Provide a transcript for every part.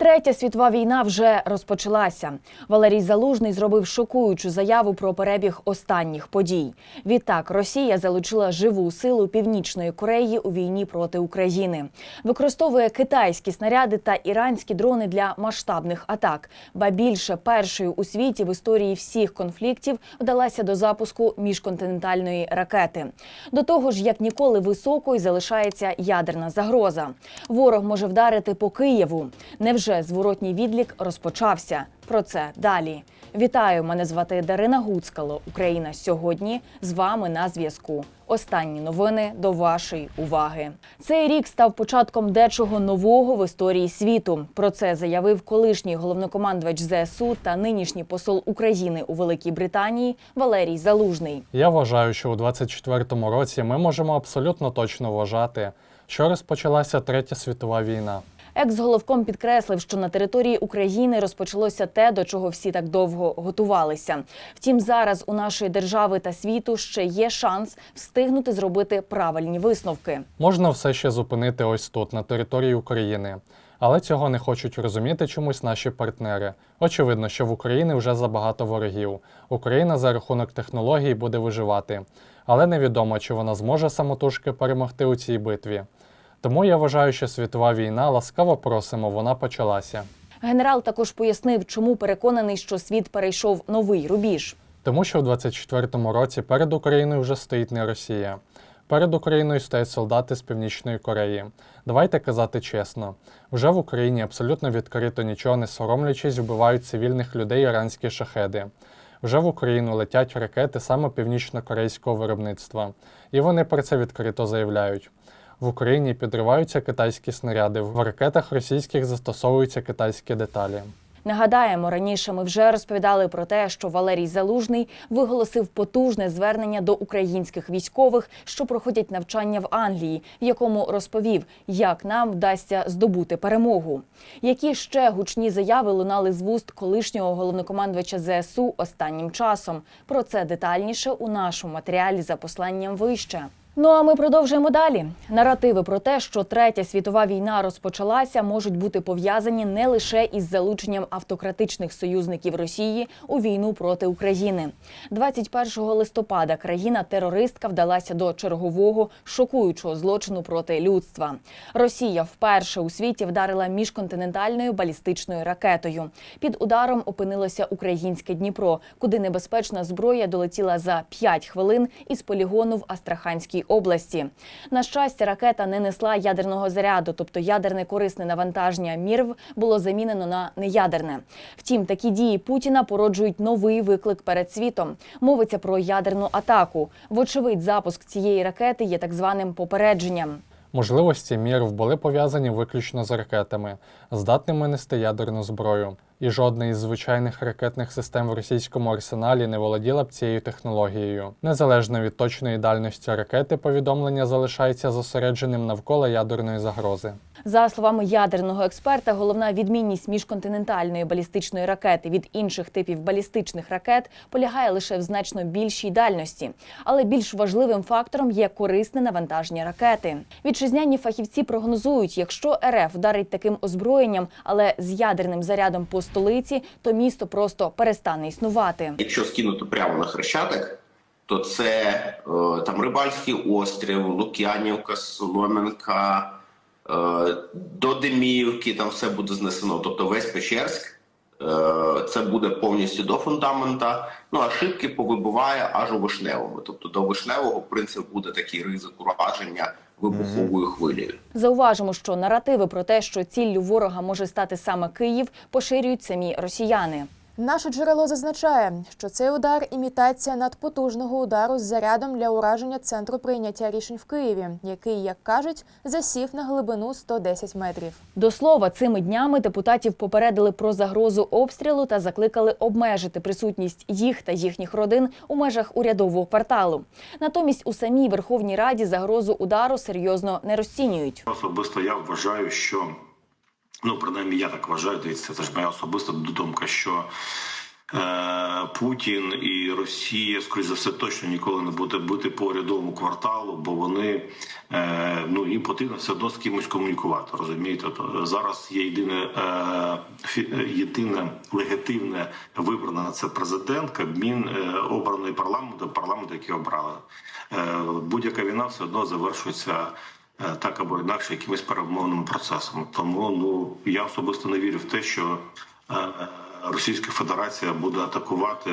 Третя світова війна вже розпочалася. Валерій Залужний зробив шокуючу заяву про перебіг останніх подій. Відтак, Росія залучила живу силу Північної Кореї у війні проти України, використовує китайські снаряди та іранські дрони для масштабних атак. Ба більше першою у світі в історії всіх конфліктів вдалася до запуску міжконтинентальної ракети. До того ж, як ніколи високою залишається ядерна загроза. Ворог може вдарити по Києву. Невже зворотній відлік розпочався? Про це далі. Вітаю! Мене звати Дарина Гуцкало. Україна сьогодні з вами на зв'язку. Останні новини до вашої уваги. Цей рік став початком дечого нового в історії світу. Про це заявив колишній головнокомандувач ЗСУ та нинішній посол України у Великій Британії Валерій Залужний. Я вважаю, що у 24-му році ми можемо абсолютно точно вважати, що розпочалася третя світова війна. Екс-головком підкреслив, що на території України розпочалося те, до чого всі так довго готувалися. Втім, зараз у нашої держави та світу ще є шанс встигнути зробити правильні висновки. Можна все ще зупинити ось тут, на території України. Але цього не хочуть розуміти чомусь наші партнери. Очевидно, що в Україні вже забагато ворогів. Україна за рахунок технологій буде виживати, але невідомо, чи вона зможе самотужки перемогти у цій битві. Тому я вважаю, що світова війна ласкаво просимо, вона почалася. Генерал також пояснив, чому переконаний, що світ перейшов новий рубіж. Тому що в 24-му році перед Україною вже стоїть не Росія. Перед Україною стоять солдати з Північної Кореї. Давайте казати чесно, вже в Україні абсолютно відкрито нічого не соромлячись, вбивають цивільних людей іранські шахеди. Вже в Україну летять ракети саме північно-корейського виробництва, і вони про це відкрито заявляють. В Україні підриваються китайські снаряди, в ракетах російських застосовуються китайські деталі. Нагадаємо, раніше ми вже розповідали про те, що Валерій Залужний виголосив потужне звернення до українських військових, що проходять навчання в Англії, в якому розповів, як нам вдасться здобути перемогу. Які ще гучні заяви лунали з вуст колишнього головнокомандувача ЗСУ останнім часом? Про це детальніше у нашому матеріалі за посланням вище. Ну а ми продовжуємо далі. Наративи про те, що третя світова війна розпочалася, можуть бути пов'язані не лише із залученням автократичних союзників Росії у війну проти України. 21 листопада країна-терористка вдалася до чергового шокуючого злочину проти людства. Росія вперше у світі вдарила міжконтинентальною балістичною ракетою. Під ударом опинилося українське Дніпро, куди небезпечна зброя долетіла за 5 хвилин із полігону в Астраханській області. На щастя, ракета не несла ядерного заряду, тобто ядерне корисне навантаження МІРВ було замінено на неядерне. Втім, такі дії Путіна породжують новий виклик перед світом. Мовиться про ядерну атаку. Вочевидь, запуск цієї ракети є так званим попередженням. Можливості МІРВ були пов'язані виключно з ракетами, здатними нести ядерну зброю. І жодна із звичайних ракетних систем в російському арсеналі не володіла б цією технологією. Незалежно від точної дальності ракети, повідомлення залишається зосередженим навколо ядерної загрози. За словами ядерного експерта, головна відмінність міжконтинентальної балістичної ракети від інших типів балістичних ракет полягає лише в значно більшій дальності. Але більш важливим фактором є корисне навантаження ракети. Вітчизняні фахівці прогнозують, якщо РФ вдарить таким озброєнням, але з ядерним зарядом по столиці, то місто просто перестане існувати. Якщо скинути прямо на хрещатик, то це е, там Рибальський острів, Лук'янівка, Солом'янка, Додимівки, до Деміївки, там все буде знесено. Тобто весь Печерськ, е, це буде повністю до фундамента. Ну а шибки повибиває аж у вишневому. Тобто до вишневого, принцип буде такий ризик ураження вибуховою хвилею. Зауважимо, що наративи про те, що ціллю ворога може стати саме Київ, поширюють самі росіяни. Наше джерело зазначає, що цей удар імітація надпотужного удару з зарядом для ураження центру прийняття рішень в Києві, який, як кажуть, засів на глибину 110 метрів. До слова, цими днями депутатів попередили про загрозу обстрілу та закликали обмежити присутність їх та їхніх родин у межах урядового кварталу. Натомість у самій Верховній Раді загрозу удару серйозно не розцінюють. Особисто я вважаю, що ну принаймні я так вважаю. Дивіться, це ж моя особиста думка, що е, Путін і Росія, скоріш за все, точно ніколи не буде бути по урядовому кварталу, бо вони е, ну їм потрібно все одно з кимось комунікувати. Розумієте, То зараз є єдине е, єдине легітимне вибране на це президент, Кабмін обраний парламентом, парламент, який обрали. Будь-яка війна все одно завершується так або інакше якимись перемовним процесом. Тому ну я особисто не вірю в те, що е, Російська Федерація буде атакувати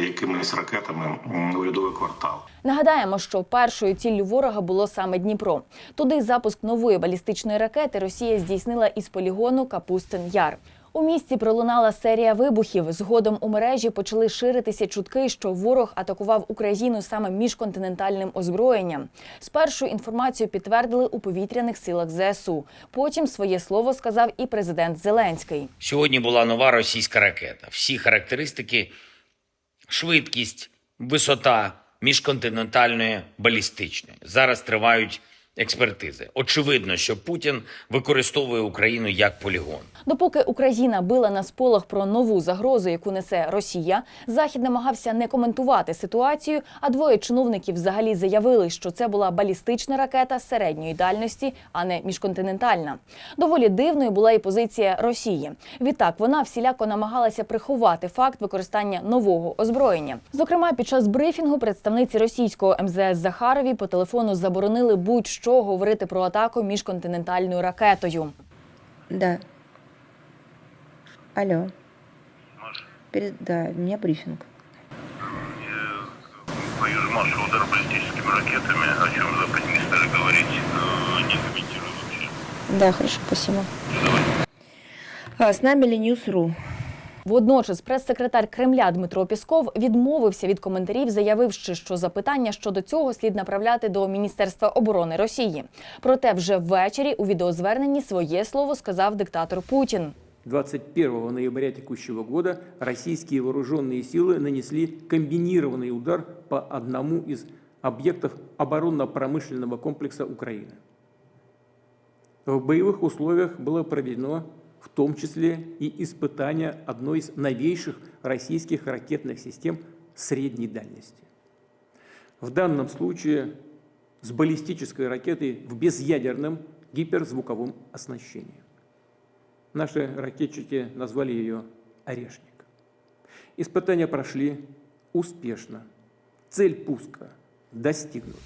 якимись ракетами урядовий квартал. Нагадаємо, що першою ціллю ворога було саме Дніпро. Туди запуск нової балістичної ракети Росія здійснила із полігону Капустин Яр. У місті пролунала серія вибухів. Згодом у мережі почали ширитися чутки, що ворог атакував Україну саме міжконтинентальним озброєнням. Спершу інформацію підтвердили у повітряних силах ЗСУ. Потім своє слово сказав і президент Зеленський. Сьогодні була нова російська ракета. Всі характеристики, швидкість, висота міжконтинентальної балістичної. Зараз тривають експертизи. Очевидно, що Путін використовує Україну як полігон. Допоки Україна била на сполох про нову загрозу, яку несе Росія, Захід намагався не коментувати ситуацію. А двоє чиновників взагалі заявили, що це була балістична ракета середньої дальності, а не міжконтинентальна. Доволі дивною була і позиція Росії. Відтак вона всіляко намагалася приховати факт використання нового озброєння. Зокрема, під час брифінгу представниці російського МЗС Захарові по телефону заборонили будь-що говорити про атаку міжконтинентальною ракетою. Да. Алло. Перед... Да, у меня брифинг. Марша удар баллистическими ракетами, о чем Запад не стали говорить, э, не комментирую вообще. Да, хорошо, спасибо. А, с нами Ленюс.ру. Водночас прес-секретар Кремля Дмитро Пісков відмовився від коментарів, заявивши, що запитання щодо цього слід направляти до Міністерства оборони Росії. Проте вже ввечері у відеозверненні своє слово сказав диктатор Путін. 21 ноября текущего года российские вооруженные силы нанесли комбинированный удар по одному из объектов оборонно-промышленного комплекса Украины. В боевых условиях было проведено в том числе и испытание одной из новейших российских ракетных систем средней дальности. В данном случае с баллистической ракетой в безъядерном гиперзвуковом оснащении. Наши ракетчики назвали ее «Орешник». Испытания прошли успешно. Цель пуска достигнута.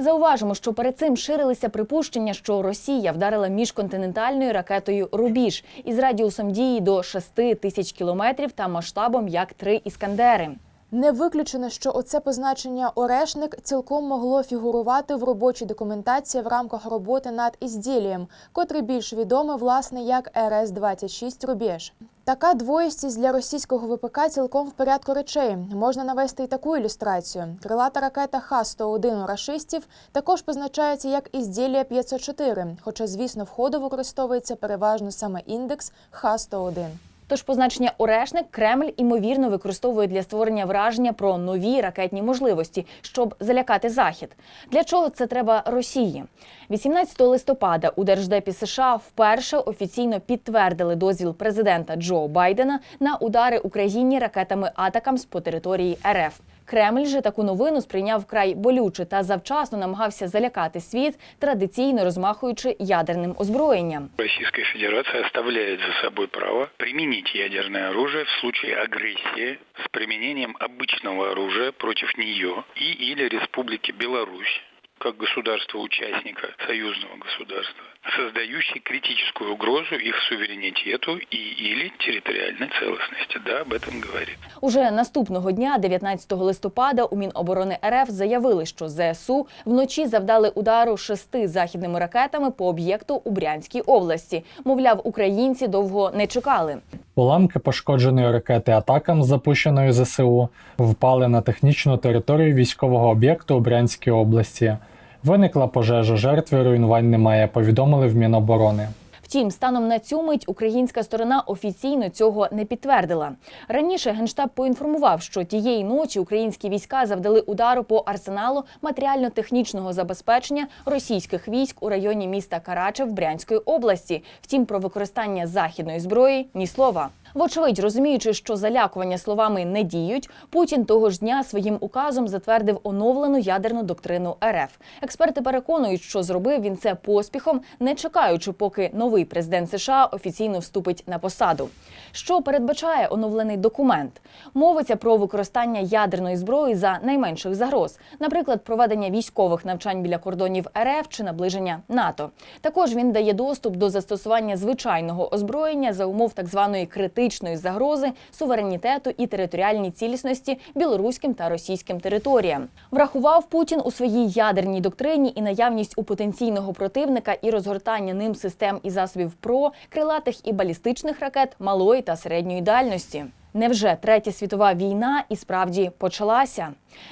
Зауважимо, що перед цим ширилися припущення, що Росія вдарила міжконтинентальною ракетою Рубіж із радіусом дії до 6 тисяч кілометрів та масштабом як три іскандери. Не виключено, що оце позначення орешник цілком могло фігурувати в робочій документації в рамках роботи над ізділієм, котрий більш відомий власне як РС-26 Рубіж. Така двоїстість для російського ВПК цілком в порядку речей. Можна навести і таку ілюстрацію. Крилата ракета Х-101 у рашистів також позначається як ізділія 504, хоча, звісно, в ходу використовується переважно саме індекс Х-101. Тож позначення орешник Кремль імовірно використовує для створення враження про нові ракетні можливості, щоб залякати захід. Для чого це треба Росії? 18 листопада у Держдепі США вперше офіційно підтвердили дозвіл президента Джо Байдена на удари Україні ракетами атакамс по території РФ. Кремль же таку новину сприйняв вкрай болюче та завчасно намагався залякати світ, традиційно розмахуючи ядерним озброєнням. Російська федерація ставляє за собою право примінити ядерне оружие в случае агресії з применением обычного оружия против нее і или Республіки Беларусь как государства-участника союзного государства, создающий критическую угрозу их суверенитету и или территориальной целостности. Да, об этом говорит. Уже наступного дня, 19 листопада, у Міноборони РФ заявили, що ЗСУ вночі завдали удару шести західними ракетами по об'єкту у Брянській області. Мовляв, українці довго не чекали. Уламки пошкодженої ракети атакам, запущеної ЗСУ, впали на технічну територію військового об'єкту у Брянській області. Виникла пожежа, жертви руйнувань немає, повідомили в Міноборони. Втім, станом на цю мить українська сторона офіційно цього не підтвердила. Раніше генштаб поінформував, що тієї ночі українські війська завдали удару по арсеналу матеріально-технічного забезпечення російських військ у районі міста Карачев Брянської області. Втім, про використання західної зброї ні слова. Вочевидь, розуміючи, що залякування словами не діють, Путін того ж дня своїм указом затвердив оновлену ядерну доктрину РФ. Експерти переконують, що зробив він це поспіхом, не чекаючи, поки новий президент США офіційно вступить на посаду. Що передбачає оновлений документ? Мовиться про використання ядерної зброї за найменших загроз, наприклад, проведення військових навчань біля кордонів РФ чи наближення НАТО. Також він дає доступ до застосування звичайного озброєння за умов так званої критичної загрози суверенітету і територіальній цілісності білоруським та російським територіям. Врахував Путін у своїй ядерній доктрині і наявність у потенційного противника і розгортання ним систем і засобів ПРО, крилатих і балістичних ракет малої та середньої дальності. Невже третя світова війна і справді почалася?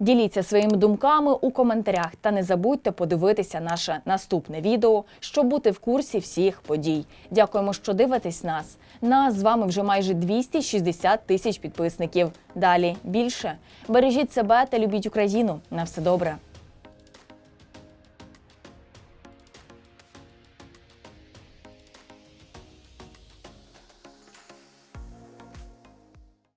Діліться своїми думками у коментарях та не забудьте подивитися наше наступне відео, щоб бути в курсі всіх подій. Дякуємо, що дивитесь нас. Нас з вами вже майже 260 тисяч підписників. Далі більше бережіть себе та любіть Україну. На все добре.